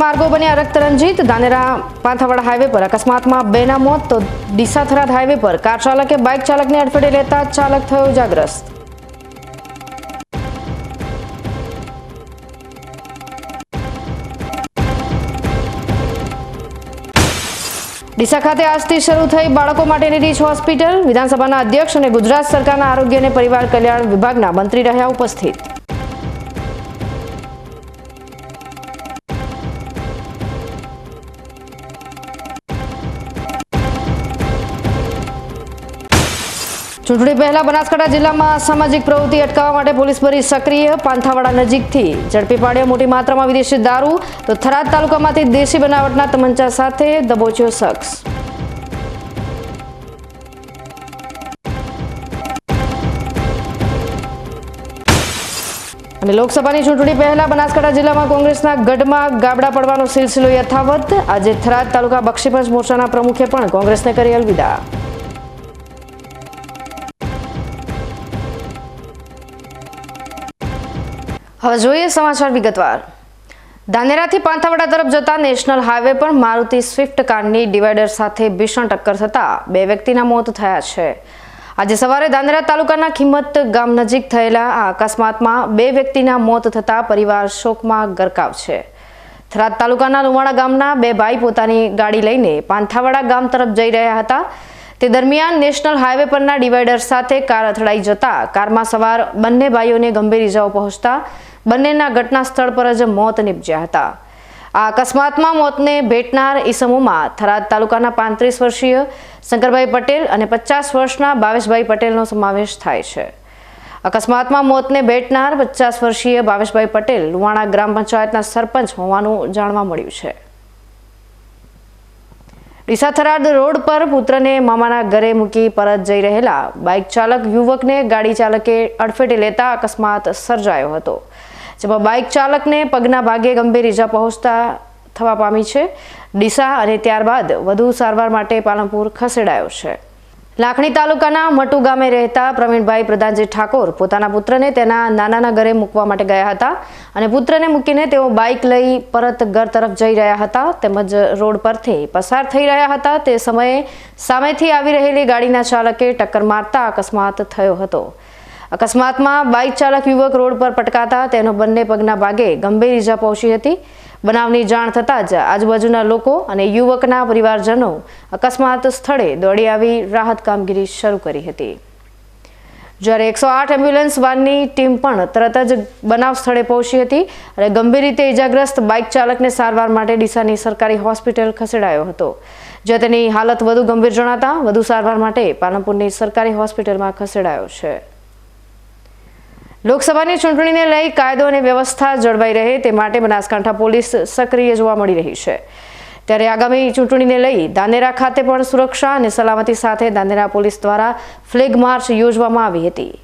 માર્ગો બન્યા રક્તરંજિત ધાનેરા પાંથાવાડા હાઈવે પર અકસ્માતમાં બેના મોત, તો ડીસા હાઈવે પર કાર ચાલકે બાઇક ચાલકને અડફેટે લેતા ચાલક થયો ઇજાગ્રસ્ત. ડીસા ખાતે આજથી શરૂ થઈ બાળકો માટેની રીચ હોસ્પિટલ. વિધાનસભાના અધ્યક્ષ અને ગુજરાત સરકારના આરોગ્ય અને પરિવાર કલ્યાણ વિભાગના મંત્રી રહ્યા ઉપસ્થિત. ચૂંટણી પહેલા બનાસકાંઠા જિલ્લામાં સામાજિક પ્રવૃત્તિ અટકાવવા માટે પોલીસ ભરી સક્રિય પાંથાવાડા નજીકથી. ઝડપી પાડ્યો મોટી માત્રામાં વિદેશી દારૂ તો થરાદ તાલુકામાંથી દેશી બનાવટના તમંચા સાથે દબોચ્યો શખ્સ. અને લોકસભાની ચૂંટણી પહેલા બનાસકાંઠા જિલ્લામાં કોંગ્રેસના ગઢમાં ગાબડા પડવાનો સિલસિલો યથાવત. આજે થરાદ તાલુકા બક્ષીપંચ મોરચાના પ્રમુખે પણ કોંગ્રેસને કરી અલવિદા. હવે જોઈએ સમાચાર વિગતવાર. ધાનેરાથી પાંથાવાડા તરફ જતા નેશનલ હાઈવે પર મારુતિ સ્વિફ્ટ કારની ડિવાઈડર સાથે ભીષણ ટક્કર થતાં બે વ્યક્તિના મોત થયા છે. આજે સવારે ધાનેરા તાલુકાના ખિંમત ગામ નજીક થયેલા આ અકસ્માતમાં બે વ્યક્તિના મોત થતાં પરિવાર શોકમાં ગરકાવ છે. થરાદ તાલુકાના લુવાણા ગામના બે ભાઈ પોતાની ગાડી લઈને પાંથાવાડા ગામ તરફ જઈ રહ્યા હતા. તે દરમિયાન નેશનલ હાઈવે પરના ડિવાઈડર સાથે કાર અથડાઈ જતા કારમાં સવાર બંને ભાઈઓને ગંભીર ઇજાઓ પહોંચતા બંનેના ઘટના સ્થળ પર જ મોત નિપજ્યા હતા. આ અકસ્માતમાં મોતને ભેટનાર ઈસમોમાં થરાદ તાલુકાના પાંત્રીસ વર્ષીય શંકરભાઈ પટેલ અને પચાસ વર્ષના ભાવેશભાઈ પટેલનો સમાવેશ થાય છે. અકસ્માતમાં મોતને ભેટનાર પચાસ વર્ષીય ભાવેશભાઈ પટેલ લુવાણા ગ્રામ પંચાયતના સરપંચ હોવાનું જાણવા મળ્યું છે. ડીસા થરાદ રોડ પર પુત્રને મામાના ઘરે મૂકી પરત જઈ રહેલા બાઇક ચાલક યુવકને ગાડી ચાલકે અડફેટે લેતા અકસ્માત સર્જાયો હતો. જેમાં બાઇક ચાલકને પગના ભાગે ગંભીર ઈજા પહોંચતા થવા પામી છે. ડીસા અને ત્યારબાદ વધુ સારવાર માટે પાલનપુર ખસેડાયો છે. લાખણી તાલુકાના મટુ ગામે રહેતા પ્રવીણભાઈ પ્રધાનજી ઠાકોર પોતાના પુત્રને તેના નાનાના ઘરે મૂકવા માટે ગયા હતા અને પુત્રને મૂકીને તેઓ બાઇક લઈ પરત ઘર તરફ જઈ રહ્યા હતા તેમજ રોડ પરથી પસાર થઈ રહ્યા હતા. તે સમયે સામેથી આવી રહેલી ગાડીના ચાલકે ટક્કર મારતા અકસ્માત થયો હતો. અકસ્માતમાં બાઇક ચાલક યુવક રોડ પર પટકાતા તેનો બંને પગના ભાગે ગંભીર ઈજા પહોંચી હતી. બનાવની જાણ થતાં જ આજુબાજુના લોકો અને યુવકના પરિવારજનો અકસ્માત સ્થળે દોડી આવી રાહત કામગીરી શરૂ કરી હતી. જ્યારે એકસો આઠ એમ્બ્યુલન્સ વાનની ટીમ પણ તરત જ બનાવ સ્થળે પહોંચી હતી અને ગંભીર રીતે ઇજાગ્રસ્ત બાઇક ચાલકને સારવાર માટે ડીસાની સરકારી હોસ્પિટલ ખસેડાયો હતો. જ્યાં તેની હાલત વધુ ગંભીર જણાતા વધુ સારવાર માટે પાલનપુરની સરકારી હોસ્પિટલમાં ખસેડાયો છે. લોકસભાની ચૂંટણીને લઈ કાયદો અને વ્યવસ્થા જળવાઈ રહે તે માટે બનાસકાંઠા પોલીસ સક્રિય જોવા મળી રહી છે. ત્યારે આગામી ચૂંટણીને લઈ દાનેરા ખાતે પણ સુરક્ષા અને સલામતી સાથે દાનેરા પોલીસ દ્વારા ફ્લેગ માર્ચ યોજવામાં આવી હતી,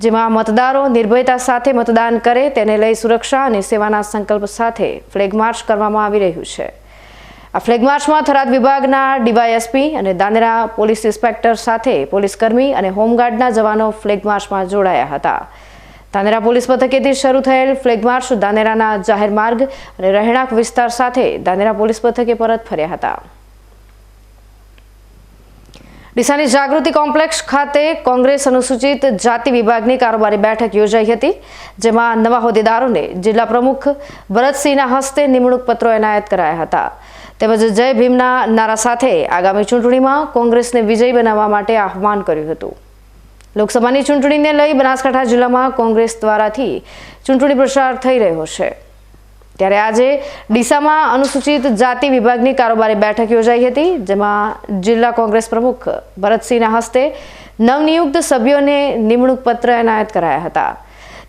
જેમાં મતદારો નિર્ભયતા સાથે મતદાન કરે તેને લઈ સુરક્ષા અને સેવાના સંકલ્પ સાથે ફ્લેગ માર્ચ કરવામાં આવી રહ્યું છે. આ ફ્લેગ માર્ચમાં થરાદ વિભાગના ડીવાયએસપી અને દાનેરા પોલીસ ઇન્સ્પેક્ટર સાથે પોલીસકર્મી અને હોમગાર્ડના જવાનો ફ્લેગ માર્ચમાં જોડાયા હતા. ધાનેરા પોલીસ મથકેથી શરૂ થયેલ ફ્લેગ માર્ચ ધાનેરાના જાહેર માર્ગ અને રહેણાંક વિસ્તાર સાથે ધાનેરા પોલીસ મથકે પરત ફર્યા હતા. ડીસાની જાગૃતિ કોમ્પ્લેક્સ ખાતે કોંગ્રેસ અનુસૂચિત જાતિ વિભાગની કારોબારી બેઠક યોજાઈ હતી, જેમાં નવા હોદ્દેદારોને જિલ્લા પ્રમુખ ભરતસિંહના હસ્તે નિમણૂક પત્રો એનાયત કરાયા હતા. તેમજ જય ભીમના નારા સાથે આગામી ચૂંટણીમાં કોંગ્રેસને વિજયી બનાવવા માટે આહવાન કર્યું હતું. લોકસભાની ચૂંટણીને લઈ બનાસકાંઠા જિલ્લામાં કોંગ્રેસ દ્વારાથી ચૂંટણી પ્રચાર થઈ રહ્યો છે. ત્યારે આજે ડીસામાં અનુસૂચિત જાતિ વિભાગની કારોબારી બેઠક યોજાઈ હતી, જેમાં જિલ્લા કોંગ્રેસ પ્રમુખ ભરતસિંહના હસ્તે નવનિયુક્ત સભ્યોને નિમણૂક પત્ર એનાયત કરાયા હતા.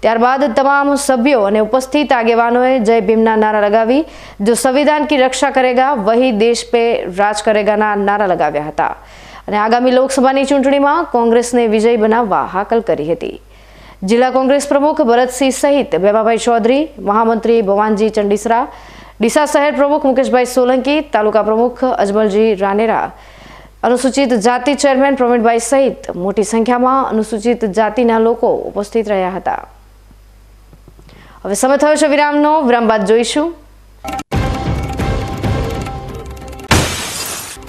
ત્યારબાદ તમામ સભ્યો અને ઉપસ્થિત આગેવાનોએ જય ભીમના નારા લગાવી, જો સંવિધાન કી રક્ષા કરેગા, વહી દેશ પે રાજ કરેગાના નારા લગાવ્યા હતા. અને આગામી લોકસભાની ચૂંટણીમાં કોંગ્રેસને વિજય બનાવવા હાકલ કરી હતી. જિલ્લા કોંગ્રેસ પ્રમુખ ભરતસિંહ સહિત બેબાભાઈ ચૌધરી, મહામંત્રી ભવાનજી ચંડીસરા, ડીસા શહેર પ્રમુખ મુકેશભાઈ સોલંકી, તાલુકા પ્રમુખ અજમલજી રાનેરા, અનુસૂચિત જાતિ ચેરમેન પ્રવીણભાઈ સહિત મોટી સંખ્યામાં અનુસૂચિત જાતિના લોકો ઉપસ્થિત રહ્યા હતા. હવે સમય થયો છે વિરામનો. વિરામ બાદ જોઈશું.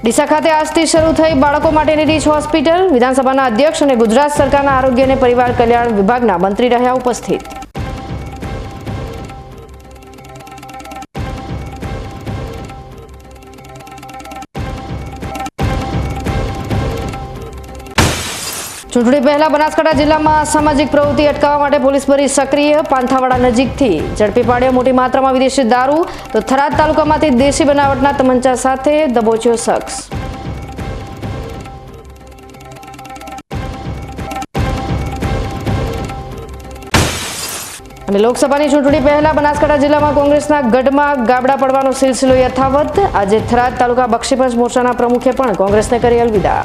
ડીસા ખાતે આજથી શરૂ થઈ બાળકો માટેની રીચ હોસ્પિટલ. વિધાનસભાના અધ્યક્ષ અને ગુજરાત સરકારના આરોગ્ય અને પરિવાર કલ્યાણ વિભાગના મંત્રી રહ્યા ઉપસ્થિત. ચૂંટણી પહેલા બનાસકાંઠા જિલ્લામાં સામાજિક પ્રવૃત્તિ અટકાવવા માટે પોલીસ ભરી સક્રિય પાંથાવાડા નજીકથી. ઝડપી પાડ્યો મોટી માત્રામાં વિદેશી દારૂ તો થરાદ તાલુકામાંથી દેશી બનાવટના તમંચા સાથે દબોચ્યો શખ્સ. અને લોકસભાની ચૂંટણી પહેલા બનાસકાંઠા જિલ્લામાં કોંગ્રેસના ગઢમાં ગાબડા પડવાનો સિલસિલો યથાવત. આજે થરાદ તાલુકા બક્ષીપંચ મોરચાના પ્રમુખે પણ કોંગ્રેસને કરી અલવિદા.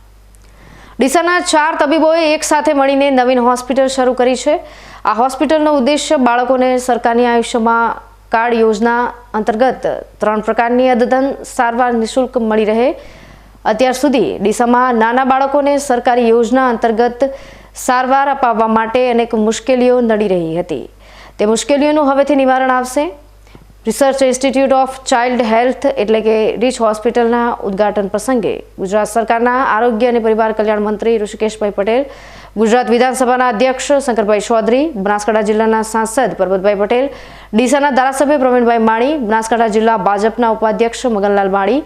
ડીસાના ચાર તબીબોએ એક સાથે મળીને નવીન હોસ્પિટલ શરૂ કરી છે. આ હોસ્પિટલનો ઉદ્દેશ્ય બાળકોને સરકારની આયુષ્યમાં કાર્ડ યોજના અંતર્ગત ત્રણ પ્રકારની અદ્યતન સારવાર નિઃશુલ્ક મળી રહે. અત્યાર સુધી ડીસામાં નાના બાળકોને સરકારી યોજના અંતર્ગત સારવાર અપાવવા માટે અનેક મુશ્કેલીઓ નડી રહી હતી. તે મુશ્કેલીઓનું હવેથી નિવારણ આવશે. Research institute of child health એટલે કે રીચ હોસ્પિટલના ઉદ્ઘાટન પ્રસંગે ગુજરાત સરકારના આરોગ્ય અને પરિવાર કલ્યાણ મંત્રી ઋષિકેશભાઈ પટેલ, ગુજરાત વિધાનસભાના અધ્યક્ષ શંકરભાઈ ચૌધરી, બનાસકાંઠા જિલ્લાના સાંસદ પરબતભાઈ પટેલ, ડીસાના ધારાસભ્ય પ્રવીણભાઈ માણી બનાસકાંઠા જિલ્લા ભાજપના ઉપાધ્યક્ષ મગનલાલ માણી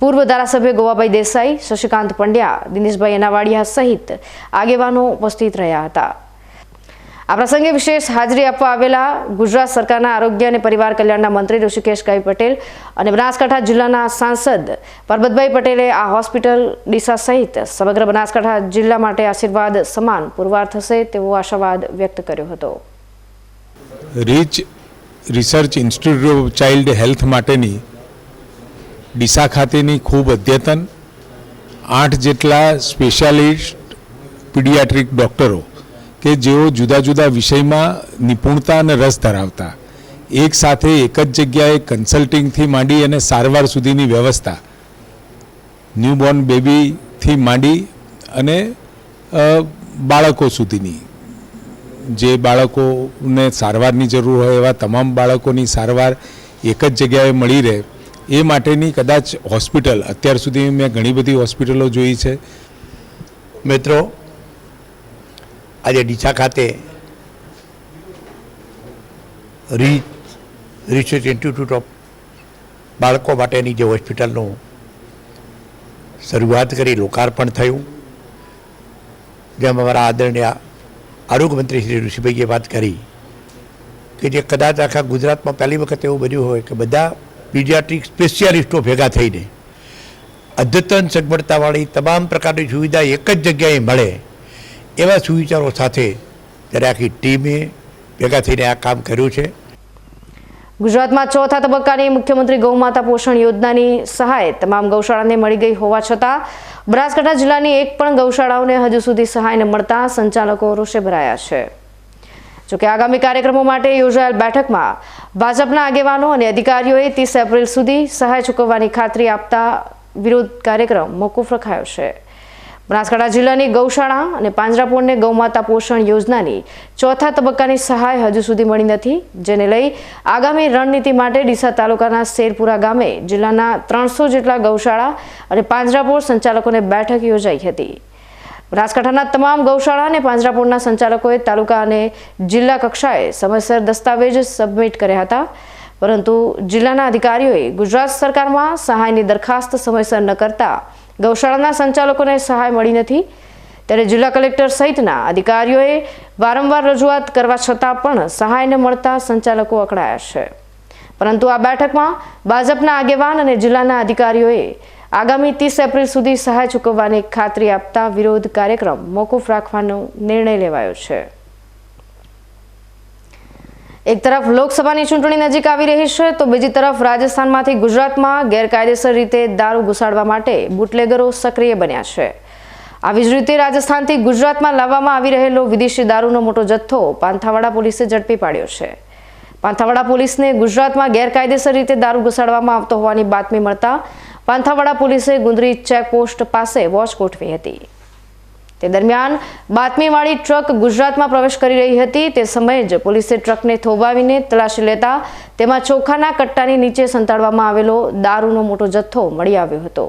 પૂર્વ ધારાસભ્ય ગોવાભાઈ દેસાઈ, શશિકાંત પંડ્યા, દિનેશભાઈ અનાવાડિયા સહિત આગેવાનો ઉપસ્થિત રહ્યા હતા. આ પ્રસંગે વિશેષ હાજરી આપવા આવેલા ગુજરાત સરકારના આરોગ્ય અને પરિવાર કલ્યાણના મંત્રી ઋષિકેશભાઈ પટેલ અને બનાસકાંઠા જિલ્લાના સાંસદ પરબતભાઈ પટેલે આ હોસ્પિટલ ડીસા સહિત સમગ્ર બનાસકાંઠા જિલ્લા માટે આશીર્વાદ સમાન પુરવાર થશે તેવો આશાવાદ વ્યક્ત કર્યો હતો. REACH research institute of child health માટેની ડીસા ખાતેની ખૂબ અદ્યતન આઠ જેટલા સ્પેશિયાલિસ્ટ પીડિયાટ્રિક ડૉક્ટરો કે જેઓ જુદા જુદા વિષયમાં નિપુણતા અને રસ ધરાવતા. એક સાથે એક જ જગ્યાએ કન્સલ્ટિંગથી માંડી અને સારવાર સુધીની વ્યવસ્થા. ન્યૂબોર્ન બેબીથી માંડી અને બાળકો સુધીની. જે બાળકોને સારવારની જરૂર હોય એવા તમામ બાળકોની સારવાર એક જ જગ્યાએ મળી રહે, એ માટેની કદાચ હોસ્પિટલ અત્યાર સુધી મેં ઘણી બધી હોસ્પિટલો જોઈ છે. મિત્રો આજે ડીસા ખાતે રી રિસર્ચ ઇન્સ્ટિટ્યૂટ ઓફ બાળકો માટેની જે હોસ્પિટલનું શરૂઆત કરી, લોકાર્પણ થયું. જેમ અમારા આદરણીય આરોગ્યમંત્રી શ્રી ઋષિભાઈએ વાત કરી કે જે કદાચ આખા ગુજરાતમાં પહેલી વખત એવું બન્યું હોય કે બધા પીડિયાટ્રિક સ્પેશિયાલિસ્ટો ભેગા થઈને અદ્યતન સગવડતાવાળી તમામ પ્રકારની સુવિધા એક જ જગ્યાએ મળે એવા સુવિચારો સાથે ત્યારે આખી ટીમે ભેગા થઈને આ કામ કર્યું છે. ગુજરાતમાં ચોથા તબક્કાની મુખ્યમંત્રી ગૌમાતા પોષણ યોજનાની સહાય તમામ ગૌશાળાને મળી ગઈ હોવા છતાં બનાસકાંઠા જિલ્લાની એક પણ ગૌશાળાઓને હજુ સુધી સહાયને મળતા સંચાલકો રોષે ભરાયા છે. જોકે આગામી કાર્યક્રમો માટે યોજાયેલ બેઠકમાં ભાજપના આગેવાનો અને અધિકારીઓએ ત્રીસ એપ્રિલ સુધી સહાય ચૂકવવાની ખાતરી આપતા વિરોધ કાર્યક્રમ મોકૂફ રખાયો છે. બનાસકાંઠા જિલ્લાની ગૌશાળા અને પાંજરાપોળને ગૌમાતા પોષણ યોજનાની ચોથા તબક્કાની સહાય હજુ સુધી મળી નથી, જેને લઈ આગામી રણનીતિ માટે ડીસા તાલુકાના શેરપુરા ગામે જિલ્લાના ત્રણસો જેટલા ગૌશાળા અને પાંજરાપોળ સંચાલકોને બેઠક યોજાઈ હતી. બનાસકાંઠાના તમામ ગૌશાળા અને પાંજરાપોળના સંચાલકોએ તાલુકા અને જિલ્લા કક્ષાએ સમયસર દસ્તાવેજ સબમિટ કર્યા હતા, પરંતુ જિલ્લાના અધિકારીઓએ ગુજરાત સરકારમાં સહાયની દરખાસ્ત સમયસર ન કરતા ગૌશાળાના સંચાલકોને સહાય મળી નથી. ત્યારે જિલ્લા કલેક્ટર સહિતના અધિકારીઓએ વારંવાર રજૂઆત કરવા છતાં પણ સહાયને મળતા સંચાલકો અકળાયા છે. પરંતુ આ બેઠકમાં ભાજપના આગેવાન અને જિલ્લાના અધિકારીઓએ આગામી ત્રીસ એપ્રિલ સુધી સહાય ચૂકવવાની ખાતરી આપતા વિરોધ કાર્યક્રમ મોકૂફ રાખવાનો નિર્ણય લેવાયો છે. એક તરફ લોકસભાની ચૂંટણી નજીક આવી રહી છે, તો બીજી તરફ રાજસ્થાનમાંથી ગુજરાતમાં ગેરકાયદેસર રીતે દારૂ ઘુસાડવા માટે બુટલેગરો સક્રિય બન્યા છે. આવી જ રીતે રાજસ્થાનથી ગુજરાતમાં લાવવામાં આવી રહેલો વિદેશી દારૂનો મોટો જથ્થો પાંથાવાડા પોલીસે ઝડપી પાડ્યો છે. પાંથાવાડા પોલીસને ગુજરાતમાં ગેરકાયદેસર રીતે દારૂ ઘુસાડવામાં આવતો હોવાની બાતમી મળતા પાંથાવાડા પોલીસે ગુંદરી ચેકપોસ્ટ પાસે વોચ ગોઠવી હતી. તે દરમિયાન બાતમીવાળી ટ્રક ગુજરાતમાં પ્રવેશ કરી રહી હતી. તે સમયે જ પોલીસે ટ્રકને થોભાવીને તલાશી લેતા તેમાં ચોખાના કટ્ટાની નીચે સંતાડવામાં આવેલો દારૂનો મોટો જથ્થો મળી આવ્યો હતો.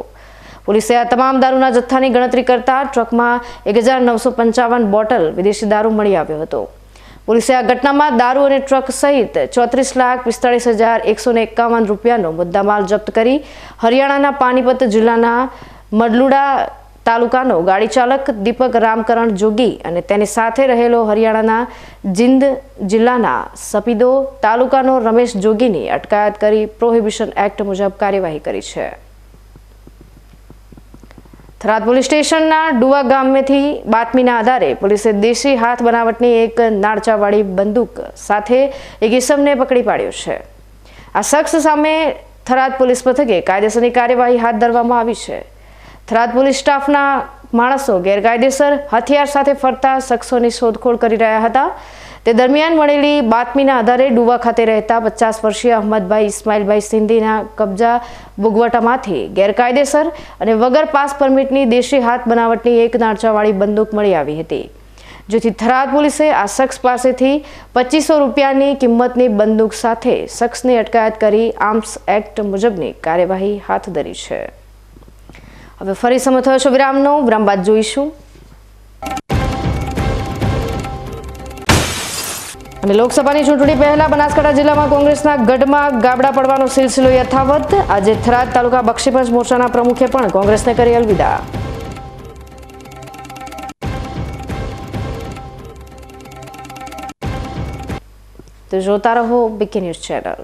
પોલીસે આ તમામ દારૂના જથ્થાની ગણતરી કરતા ટ્રકમાં એક હજાર નવસો પંચાવન બોટલ વિદેશી દારૂ મળી આવ્યો હતો. પોલીસે આ ઘટનામાં દારૂ અને ટ્રક સહિત ચોત્રીસ લાખ પિસ્તાળીસ હજાર એકસો ને એકાવન રૂપિયાનો મુદ્દામાલ જપ્ત કરી હરિયાણાના પાનીપત જિલ્લાના મડલુડા તાલુકાનો ગાડી ચાલક દીપક રામકરણ જોગી અને તેની સાથે રહેલો હરિયાણાના જિંદ જિલ્લાના સપીદો તાલુકાનો રમેશ જોગીની અટકાયત કરી પ્રોહિબિશન એક્ટ મુજબ કાર્યવાહી કરી છે. થરાદ પોલીસ સ્ટેશનના ડુવા ગામેથી બાતમીના આધારે પોલીસે દેશી હાથ બનાવટની એક નાળચાવાળી બંદૂક સાથે એક ઇસમને પકડી પાડ્યો છે. આ શખ્સ સામે થરાદ પોલીસ મથકે કાયદેસરની કાર્યવાહી હાથ ધરવામાં આવી છે. થરાદ પોલીસ સ્ટાફના માણસો ગેરકાયદેસર હથિયાર સાથે ફરતા શખ્સોની શોધખોળ કરી રહ્યા હતા. તે દરમિયાન મળેલી બાતમીના આધારે ડુવા ખાતે રહેતા પચાસ વર્ષીય અહમદભાઈ ઇસ્માઇલભાઈ સિંધીના કબજા ભોગવટામાંથી ગેરકાયદેસર અને વગર પાસ પરમિટની દેશી હાથ બનાવટની એક નાળચાવાળી બંદૂક મળી આવી હતી. જેથી થરાદ પોલીસે આ શખ્સ પાસેથી પચીસો રૂપિયાની કિંમતની બંદૂક સાથે શખ્સની અટકાયત કરી આર્મ્સ એક્ટ મુજબની કાર્યવાહી હાથ ધરી છે. હવે ફરી સમય થયો છે વિરામનો. વિરામ બાદ જોઈશું. અને લોકસભાની ચૂંટણી પહેલા બનાસકાંઠા જિલ્લામાં કોંગ્રેસના ગઢમાં ગાબડા પડવાનો સિલસિલો યથાવત. આજે થરાદ તાલુકા બક્ષીપંચ મોરચાના પ્રમુખે પણ કોંગ્રેસને કરી અલવિદા. તો જોતા રહો BK news channel.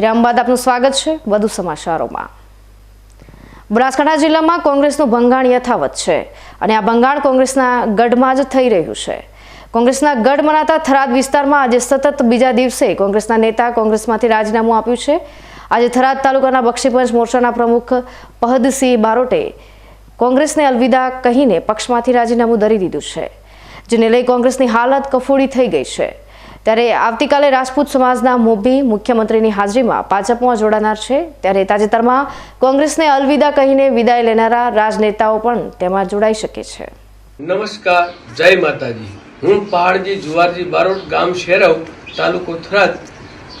વિરામ બાદ આપનું સ્વાગત છે વધુ સમાચારોમાં. બનાસકાંઠા જિલ્લામાં કોંગ્રેસનું ભંગાણ યથાવત છે અને આ ભંગાણ કોંગ્રેસના ગઢમાં જ થઈ રહ્યું છે. કોંગ્રેસના ગઢ મનાતા થરાદ વિસ્તારમાં આજે સતત બીજા દિવસે કોંગ્રેસના નેતા કોંગ્રેસમાંથી રાજીનામું આપ્યું છે. આજે થરાદ તાલુકાના બક્ષીપંચ મોરચાના પ્રમુખ પહદસિંહ બારોટે કોંગ્રેસને અલવિદા કહીને પક્ષમાંથી રાજીનામું ધરી દીધું છે, જેને લઈ કોંગ્રેસની હાલત કફોડી થઈ ગઈ છે. ત્યારે આવતીકાલે રાજપૂત સમાજના મોભી મુખ્યમંત્રીની હાજરીમાં ભાજપમાં જોડાનાર છે. ત્યારે તાજેતરમાં કોંગ્રેસને અલવિદા કહીને વિદાય લેનારા રાજનેતાઓ પણ તેમાં જોડાઈ શકે છે. નમસ્કાર, જય માતાજી. હું પહાડજી જુવારજી બારોટ ગામ શેરવ, તાલુકો થરાદ.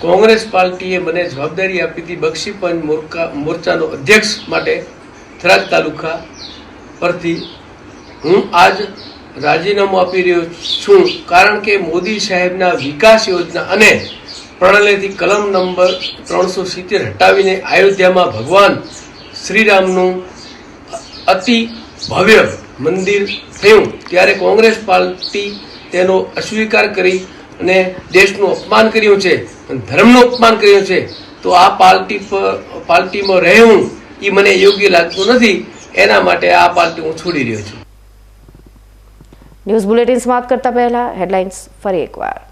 કોંગ્રેસ પાર્ટીએ મને જવાબદારી આપી હતી બક્ષીપંચ મોરકા મોરચાનો અધ્યક્ષ માટે થરાદ તાલુકા પરથી. હું આજ રાજીનામું આપી રહ્યો છું કારણ કે મોદી સાહેબના વિકાસ યોજના અને પ્રણાલીથી કલમ નંબર ત્રણસો સિત્તેર હટાવીને અયોધ્યામાં ભગવાન શ્રીરામનું અતિ ભવ્ય મંદિર થયું, ત્યારે કોંગ્રેસ પાર્ટી તેનો અસ્વીકાર કરી અને દેશનું અપમાન કર્યું છે ધર્મનું અપમાન કર્યું છે. તો આ પાર્ટી પર પાર્ટીમાં રહેવું એ મને યોગ્ય લાગતું નથી. એના માટે આ પાર્ટી હું છોડી રહ્યો છું. ન્યૂઝ બુલેટિન સમાપ્ત કરતા પહેલા હેડલાઇન્સ ફરી એકવાર.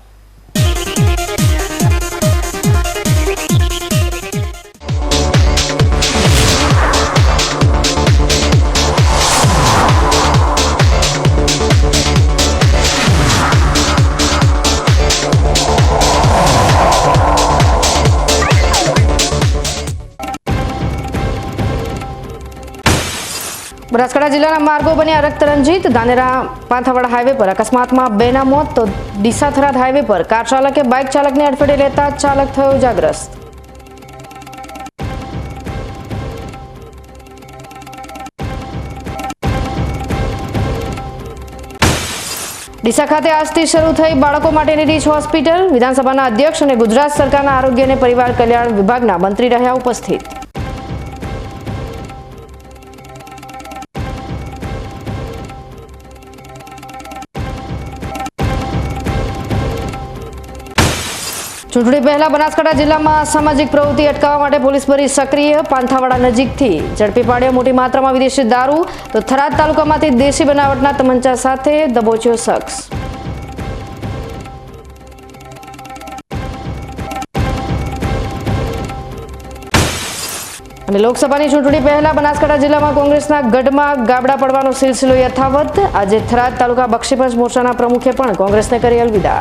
બનાસકાંઠા જિલ્લાના માર્ગો બન્યા રક્તરંજિત ધાનેરા પાંથાવાડા હાઈવે પર. અકસ્માતમાં બેના મોત, તો ડીસા થરાદ હાઈવે પર. કાર ચાલકે બાઇક ચાલકને અડફેટે લેતા ચાલક થયો ઇજાગ્રસ્ત. ડીસા ખાતે આજથી શરૂ થઈ બાળકો માટેની રીચ હોસ્પિટલ. વિધાનસભાના અધ્યક્ષ અને ગુજરાત સરકારના આરોગ્ય અને પરિવાર કલ્યાણ વિભાગના મંત્રી રહ્યા ઉપસ્થિત. ચૂંટણી પહેલા બનાસકાંઠા જિલ્લામાં સામાજિક પ્રવૃત્તિ અટકાવવા માટે પોલીસ ફરી સક્રિય પાંથાવાડા નજીકથી. ઝડપી પાડ્યો મોટી માત્રામાં વિદેશી દારૂ. તો થરાદ તાલુકામાંથી દેશી બનાવટના તમંચા સાથે દબોચ્યો શખ્સ. અને લોકસભાની ચૂંટણી પહેલા બનાસકાંઠા જિલ્લામાં કોંગ્રેસના ગઢમાં ગાબડા પડવાનો સિલસિલો યથાવત. આજે થરાદ તાલુકા બક્ષીપંચ મોરચાના પ્રમુખે પણ કોંગ્રેસને કરી અલવિદા.